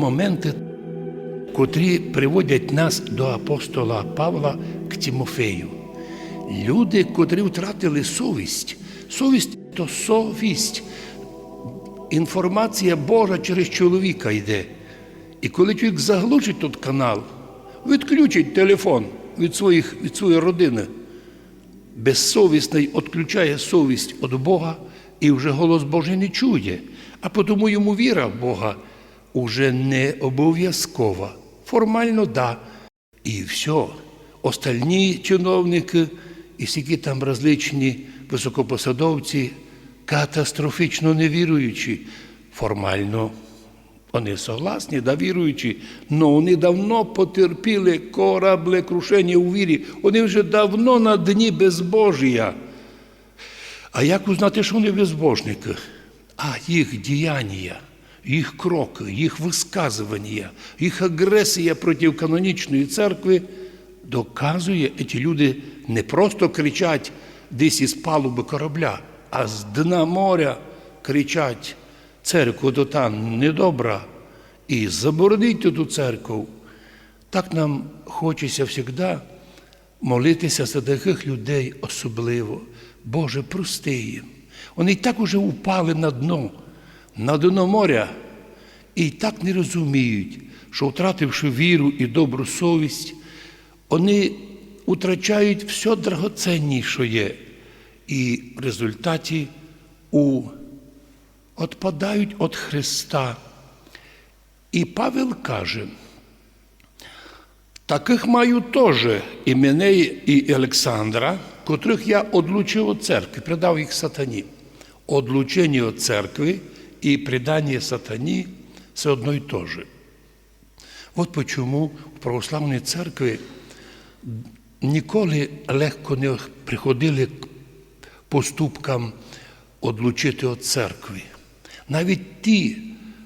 моменти, котрі приводять нас до апостола Павла к Тимофею. Люди, котрі втратили совість. Совість то совість. Інформація Божа через чоловіка йде. І коли чоловік заглушить тут канал, відключить телефон від, своїх, від своєї родини, безсовісний відключає совість від Бога і вже голос Божий не чує. А тому йому віра в Бога уже не обов'язкова. Формально да. І все. Остальні чиновники і всякі там различні високопосадовці, катастрофічно невіруючі, формально вони согласні, да, віруючі, але вони давно потерпіли кораблекрушення у вірі. Вони вже давно на дні безбожія. А як узнати, що вони безбожники? А їх діяння, їх кроки, їх висказування, їх агресія проти канонічної церкви доказує, ці люди не просто кричать десь із палуби корабля, а з дна моря кричать церкву то там недобра і забороніть ту церкву. Так нам хочеться завжди молитися за таких людей особливо. Боже, прости їм. Вони і так уже упали на дно, на дно моря, і так не розуміють, що втративши віру і добру совість, вони втрачають все драгоценніше є. І в результаті у отпадають від Христа. І Павел каже, таких маю теж і мене, і Олександра, котрих я одлучив від церкви, придав їх сатані. Одлучення від церкви і предання сатані це одно і те же. От чому в православній церкві ніколи легко не приходили к поступкам одлучити від церкви. Навіть ті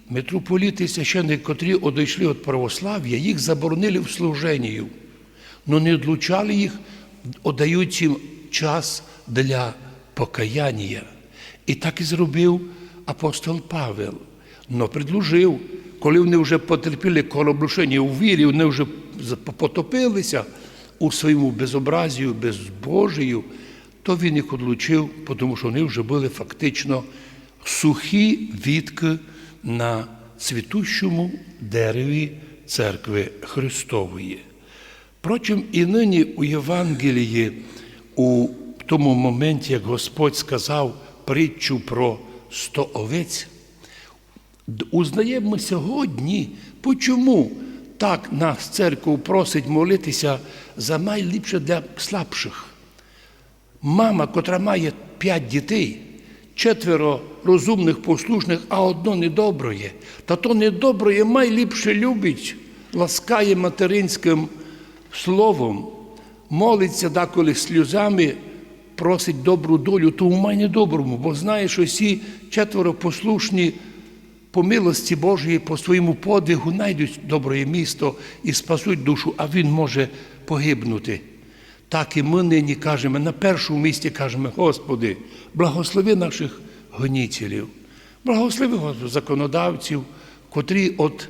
митрополіти і священники, котрі одійшли від православ'я, їх заборонили в служенні, але не одлучали їх, отдають їм час для покаяння. І так і зробив апостол Павел. Но предложив, коли вони вже потерпіли кораблюшення у вірі, вони вже потопилися у своєму безобразію, безбожію, то він їх одлучив, тому що вони вже були фактично сухі відки на цвітущому дереві церкви Христової. Впрочем, і нині у Євангелії, у тому моменті, як Господь сказав притчу про сто овець, узнаємо сьогодні, чому так нас церква просить молитися за найліпше для слабших. Мама, котра має п'ять дітей, четверо розумних, послушних, а одно недоброє. Та то недоброє найліпше любить, ласкає материнським словом, молиться деколи сльозами, просить добру долю, то у мене доброму, бо знає, що всі четверо послушні по милості Божої, по своєму подвигу знайдуть добре місто і спасуть душу, а він може погибнути. Так і ми нині кажемо, на першому місці кажемо, Господи, благослови наших гонітелів, благослови законодавців, котрі от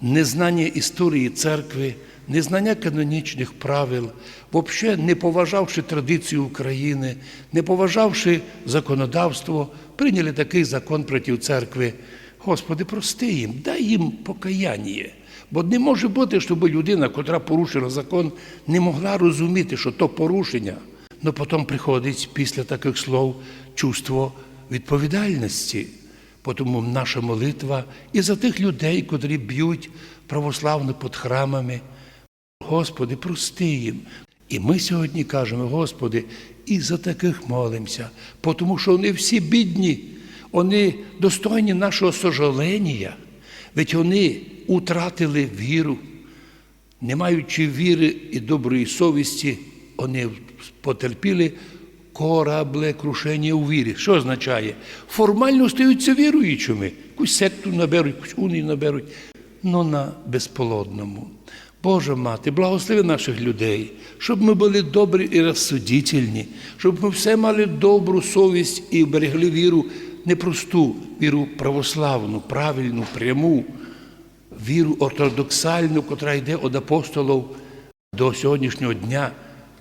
незнання історії церкви, незнання канонічних правил, взагалі не поважавши традицію України, не поважавши законодавство, прийняли такий закон проти церкви. Господи, прости їм, дай їм покаяння. Бо не може бути, щоб людина, котра порушила закон, не могла розуміти, що то порушення. Ну потім приходить після таких слов чувство відповідальності. Тому наша молитва і за тих людей, котрі б'ють православно під храмами. Господи, прости їм. І ми сьогодні кажемо, Господи, і за таких молимося, тому що вони всі бідні, вони достойні нашого сожалення, ведь вони утратили віру, не маючи віри і доброї совісті, вони потерпіли корабле крушення у вірі. Що означає? Формально стаються віруючими, якусь секту наберуть, якусь унію наберуть, але на безполодному. Божа мати, благослови наших людей, щоб ми були добрі і розсудительні, щоб ми все мали добру совість і берегли віру, непросту, віру православну, правильну, пряму, віру ортодоксальну, котра йде від апостолів до сьогоднішнього дня,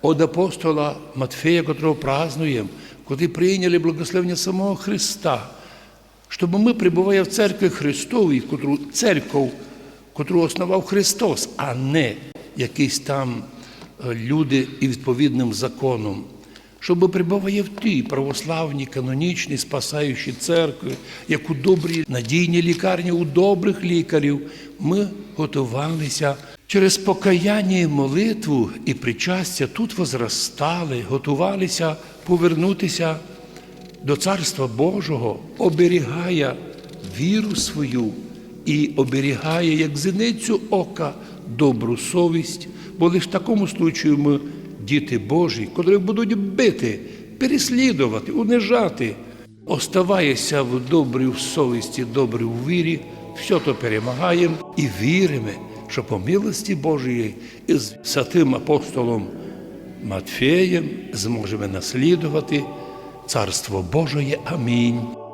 від апостола Матфея, котрого празднуємо, коли прийняли благословення самого Христа, щоб ми перебували в церкві Христовій, котру церкву, котру основав Христос, а не якісь там е, люди і відповідним законом. Щоб перебуває в тій православній, канонічній, спасаючій церкві, як у добрій надійній лікарні, у добрих лікарів, ми готувалися через покаяння і молитву і причастя тут возростали, готувалися повернутися до Царства Божого, оберігає віру свою і оберігає, як зеницю ока, добру совість, бо лише в такому случаю ми діти Божі, котрі будуть бити, переслідувати, унижати. Оставаєшся в добрій совісті, добрій у вірі, все то перемагаємо і віримо, що по милості Божої із святим апостолом Матфеєм зможемо наслідувати Царство Божоє. Амінь.